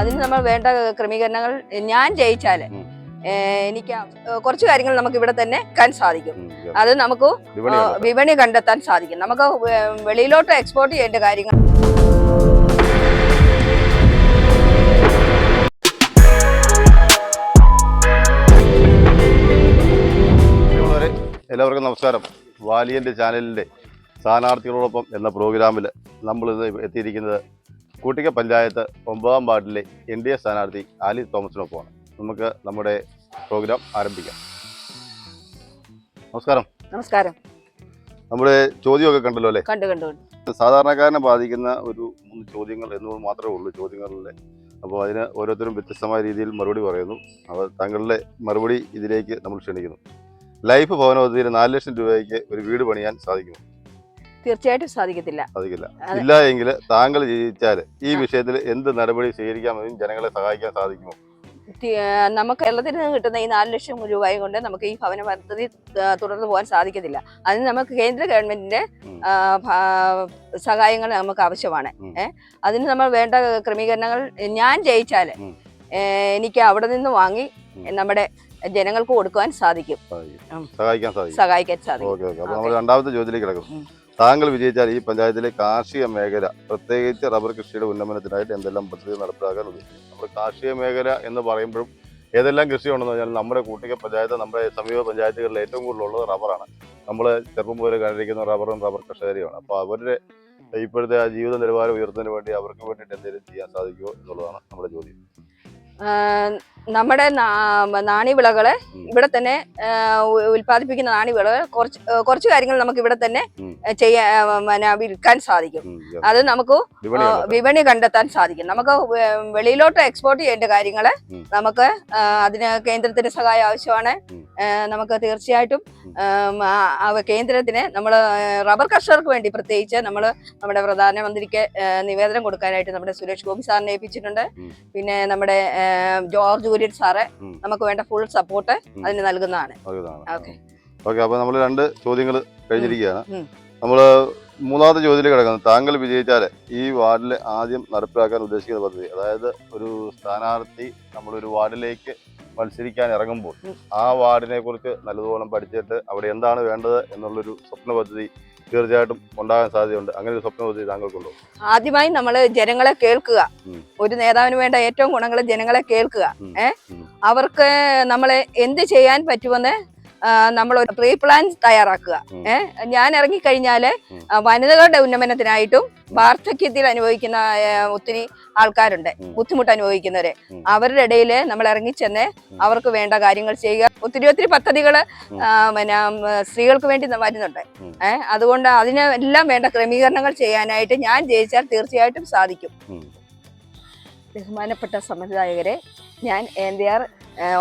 അതിന് നമ്മൾ വേണ്ട ക്രമീകരണങ്ങൾ ഞാൻ ജയിച്ചാൽ എനിക്ക് കുറച്ച് കാര്യങ്ങൾ നമുക്ക് ഇവിടെ തന്നെ വെക്കാൻ സാധിക്കും. അത് നമുക്ക്. വിപണി കണ്ടെത്താൻ സാധിക്കും. നമുക്ക് വെളിയിലോട്ട് എക്സ്പോർട്ട് ചെയ്യേണ്ട കാര്യങ്ങൾ എല്ലാവർക്കും നമസ്കാരം. വാലിയന്റെ ചാനലിന്റെ സ്ഥാനാർത്ഥികളോടൊപ്പം എന്ന പ്രോഗ്രാമിൽ നമ്മളിന്ന് എത്തിയിരിക്കുന്നത് കൂട്ടിക്ക പഞ്ചായത്ത് ഒമ്പതാം വാർഡിലെ എൻ ഡി എ സ്ഥാനാർത്ഥി ആലി തോമസിനൊപ്പമാണ്. നമുക്ക് നമ്മുടെ പ്രോഗ്രാം ആരംഭിക്കാം. നമസ്കാരം. നമസ്കാരം. നമ്മുടെ ചോദ്യമൊക്കെ കണ്ടല്ലോ അല്ലേ? കണ്ടു കണ്ടു. സാധാരണക്കാരനെ ബാധിക്കുന്ന ഒരു മൂന്ന് ചോദ്യങ്ങൾ എന്ന് മാത്രമേ ഉള്ളൂ ചോദ്യങ്ങളിലെ. അപ്പോൾ അതിന് ഓരോരുത്തരും വ്യത്യസ്തമായ രീതിയിൽ മറുപടി പറയുന്നു. അപ്പോൾ താങ്കളുടെ മറുപടി ഇതിലേക്ക് നമ്മൾ ക്ഷണിക്കുന്നു. ലൈഫ് ഭവന പദ്ധതിയിൽ നാല് ലക്ഷം രൂപയ്ക്ക് ഒരു വീട് പണിയാൻ സാധിക്കുമോ? തീർച്ചയായിട്ടും സാധിക്കത്തില്ല. സാധിക്കില്ല. ഇല്ല എങ്കിൽ താങ്കൾ ജയിച്ചാൽ ഈ വിഷയത്തിൽ എന്ത് നടപടി സ്വീകരിക്കാമെന്നും ജനങ്ങളെ സഹായിക്കാൻ സാധിക്കുമോ? നമുക്ക് കേരളത്തിൽ നിന്ന് കിട്ടുന്ന ഈ നാല് ലക്ഷം രൂപയും കൊണ്ട് നമുക്ക് ഈ ഭവന പദ്ധതി തുടർന്ന് പോകാൻ സാധിക്കത്തില്ല. അതിന് നമുക്ക് കേന്ദ്ര ഗവൺമെന്റിന്റെ സഹായങ്ങൾ നമുക്ക് ആവശ്യമാണ്. അതിന് നമ്മൾ വേണ്ട ക്രമീകരണങ്ങൾ ഞാൻ ജയിച്ചാൽ എനിക്ക് അവിടെ നിന്ന് വാങ്ങി നമ്മുടെ ജനങ്ങൾക്ക് കൊടുക്കുവാൻ സാധിക്കും. സഹായിക്കാൻ സാധിക്കും. സഹായിക്കാൻ സാധിക്കും. നമ്മൾ രണ്ടാമത്തെ ചോദ്യത്തിലേക്ക് കിടക്കും. താങ്കൾ വിജയിച്ചാൽ ഈ പഞ്ചായത്തിലെ കാർഷിക മേഖല പ്രത്യേകിച്ച് റബ്ബർ കൃഷിയുടെ ഉന്നമനത്തിനായിട്ട് എന്തെല്ലാം പദ്ധതി നടപ്പിലാക്കാൻ ഉദ്ദേശിക്കുന്നു നമ്മൾ കാർഷിക മേഖല എന്ന് പറയുമ്പോഴും ഏതെല്ലാം കൃഷി ഉണ്ടെന്ന് പറഞ്ഞാൽ നമ്മുടെ കൂട്ടിക പഞ്ചായത്ത് നമ്മുടെ സമീപ പഞ്ചായത്തുകളിൽ ഏറ്റവും കൂടുതലുള്ളത് റബ്ബറാണ്. നമ്മൾ ചെറുപ്പം മുതൽ കണ്ടിരിക്കുന്ന റബ്ബറും റബ്ബർ കർഷകരെയുമാണ് അപ്പോൾ അവരുടെ ഇപ്പോഴത്തെ ആ ജീവിത നിലവാരം ഉയർത്തുന്നതിന് വേണ്ടി അവർക്ക് വേണ്ടിയിട്ട് എന്തെങ്കിലും ചെയ്യാൻ സാധിക്കുമോ എന്നുള്ളതാണ് നമ്മുടെ ചോദ്യം. നമ്മുടെ നാണ്യവിളകൾ ഇവിടെ തന്നെ ഉൽപ്പാദിപ്പിക്കുന്ന നാണ്യവിളകൾ കുറച്ച് കുറച്ച് കാര്യങ്ങൾ നമുക്ക് ഇവിടെ തന്നെ. ചെയ്യാൻ വിൽക്കാൻ സാധിക്കും. അത് നമുക്ക് വിപണി കണ്ടെത്താൻ. സാധിക്കും. നമുക്ക് വെളിയിലോട്ട് എക്സ്പോർട്ട് ചെയ്യേണ്ട കാര്യങ്ങൾ നമുക്ക് അതിന് കേന്ദ്രത്തിന്റെ സഹായം ആവശ്യമാണ്. നമുക്ക് തീർച്ചയായിട്ടും കേന്ദ്രത്തിന് നമ്മൾ റബ്ബർ കർഷകർക്ക് വേണ്ടി പ്രത്യേകിച്ച് നമ്മൾ നമ്മുടെ പ്രധാനമന്ത്രിക്ക് നിവേദനം കൊടുക്കാനായിട്ട് നമ്മുടെ സുരേഷ് ഗോപി സാറിനെ ഏൽപ്പിച്ചിട്ടുണ്ട്. പിന്നെ നമ്മുടെ ജോർജ് കുര്യൻ സാറ്. നമുക്ക് വേണ്ട ഫുൾ സപ്പോർട്ട്. അതിന് നൽകുന്നതാണ്. ഓക്കെ അപ്പൊ നമ്മൾ രണ്ട് ചോദ്യങ്ങൾ കഴിഞ്ഞിരിക്കുകയാണ്. നമ്മൾ മൂന്നാമത്തെ ചോദ്യത്തിൽ കിടക്കുന്നത് താങ്കൾ വിജയിച്ചാൽ ഈ വാർഡിൽ ആദ്യം നടപ്പിലാക്കാൻ ഉദ്ദേശിക്കുന്ന പദ്ധതി അതായത് ഒരു സ്ഥാനാർത്ഥി നമ്മളൊരു വാർഡിലേക്ക് മത്സരിക്കാൻ ഇറങ്ങുമ്പോൾ ആ വാർഡിനെ കുറിച്ച് നല്ലതുപോലെ പഠിച്ചിട്ട് അവിടെ എന്താണ് വേണ്ടത് എന്നുള്ളൊരു സ്വപ്ന പദ്ധതി തീർച്ചയായിട്ടും ഉണ്ടാകാൻ സാധ്യതയുണ്ട്. അങ്ങനെ ഒരു സ്വപ്നം പദ്ധതി താങ്കൾക്കുണ്ടോ? ആദ്യമായി നമ്മൾ ജനങ്ങളെ കേൾക്കുക. ഒരു നേതാവിന് വേണ്ട ഏറ്റവും ഗുണങ്ങൾ ജനങ്ങളെ കേൾക്കുക. ഏഹ് അവർക്ക് നമ്മളെ എന്ത് ചെയ്യാൻ പറ്റുമെന്ന് നമ്മൾ ഒരു പ്രീ പ്ലാൻ തയ്യാറാക്കുക. ഏഹ് ഞാൻ ഇറങ്ങിക്കഴിഞ്ഞാൽ. വനിതകളുടെ ഉന്നമനത്തിനായിട്ടും വാർദ്ധക്യത്തിൽ അനുഭവിക്കുന്ന ഒത്തിരി ആൾക്കാരുണ്ട് ബുദ്ധിമുട്ട് അനുഭവിക്കുന്നവര്. അവരുടെ ഇടയിൽ നമ്മൾ ഇറങ്ങിച്ചെന്ന്. അവർക്ക് വേണ്ട കാര്യങ്ങൾ ചെയ്യുക. ഒത്തിരി ഒത്തിരി പദ്ധതികൾ പിന്നെ സ്ത്രീകൾക്ക് വേണ്ടി വരുന്നുണ്ട്. ഏഹ് അതുകൊണ്ട് അതിന് എല്ലാം വേണ്ട ക്രമീകരണങ്ങൾ ചെയ്യാനായിട്ട് ഞാൻ ജയിച്ചാൽ തീർച്ചയായിട്ടും സാധിക്കും. ബഹുമാനപ്പെട്ട സമ്മതിദായകരെ ഞാൻ എൻ ഡി ആർ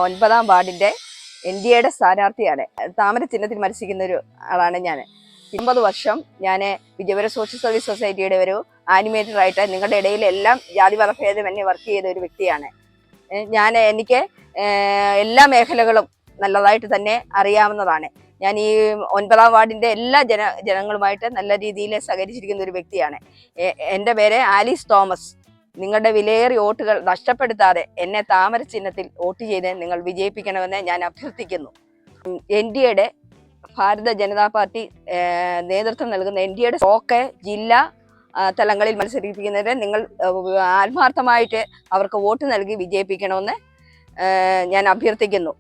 ഒൻപതാം വാർഡിന്റെ എൻ ഡി എയുടെ സ്ഥാനാർത്ഥിയാണ്. താമര ചിഹ്നത്തിൽ മത്സരിക്കുന്ന ഒരു ആളാണ് ഞാൻ ഒമ്പത് വർഷം ഞാൻ വിജയപുര സോഷ്യൽ സർവീസ് സൊസൈറ്റിയുടെ ഒരു ആനിമേറ്ററായിട്ട് നിങ്ങളുടെ ഇടയിലെല്ലാം ജാതി എന്നെ വർക്ക് ചെയ്ത ഒരു വ്യക്തിയാണ്. ഞാൻ എനിക്ക് എല്ലാ മേഖലകളും നല്ലതായിട്ട് തന്നെ അറിയാവുന്നതാണ്. ഞാൻ ഈ ഒൻപതാം വാർഡിന്റെ എല്ലാ ജന ജനങ്ങളുമായിട്ട് നല്ല രീതിയിൽ സഹകരിച്ചിരിക്കുന്ന ഒരു വ്യക്തിയാണ്. എന്റെ പേര് ആലീസ് തോമസ്. നിങ്ങളുടെ വിലയേറിയ വോട്ടുകൾ നഷ്ടപ്പെടുത്താതെ എന്നെ താമര ചിഹ്നത്തിൽ വോട്ട് ചെയ്ത് നിങ്ങൾ വിജയിപ്പിക്കണമെന്ന് ഞാൻ അഭ്യർത്ഥിക്കുന്നു. എൻ ഡി എയുടെ ഭാരത ജനതാ പാർട്ടി നേതൃത്വം നൽകുന്ന എൻ ഡി എയുടെ ഒക്കെ ജില്ലാ തലങ്ങളിൽ മത്സരിപ്പിക്കുന്നവരെ നിങ്ങൾ ആത്മാർത്ഥമായിട്ട് അവർക്ക് വോട്ട് നൽകി വിജയിപ്പിക്കണമെന്ന് ഞാൻ അഭ്യർത്ഥിക്കുന്നു.